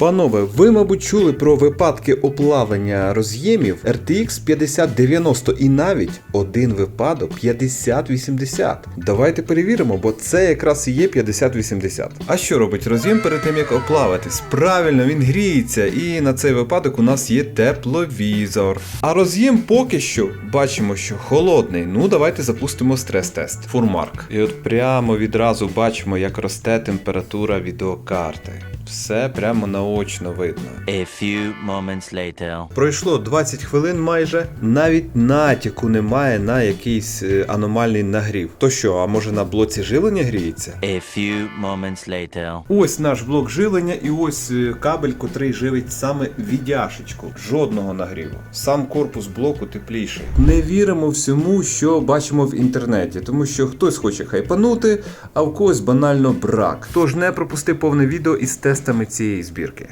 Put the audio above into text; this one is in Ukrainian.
Панове, ви, мабуть, чули про випадки оплавлення роз'ємів RTX 5090 і навіть один випадок 5080. Давайте перевіримо, бо це якраз і є 5080. А що робить роз'єм перед тим, як оплавитись? Правильно, він гріється, і на цей випадок у нас є тепловізор. А роз'єм поки що бачимо, що холодний. Ну, давайте запустимо стрес-тест. Фурмарк. І от прямо відразу бачимо, як росте температура відеокарти. Все прямо наочно видно. A few moments later. Пройшло 20 хвилин майже, навіть натяку немає на якийсь е, аномальний нагрів. То що, а може на блоці живлення гріється? A few moments later. Ось наш блок живлення, і ось е, кабель, котрий живить саме віддяшечку. Жодного нагріву. Сам корпус блоку тепліший. Не віримо всьому, що бачимо в інтернеті, тому що хтось хоче хайпанути, а в когось банально брак. Тож не пропусти повне відео із тестами цієї збірки.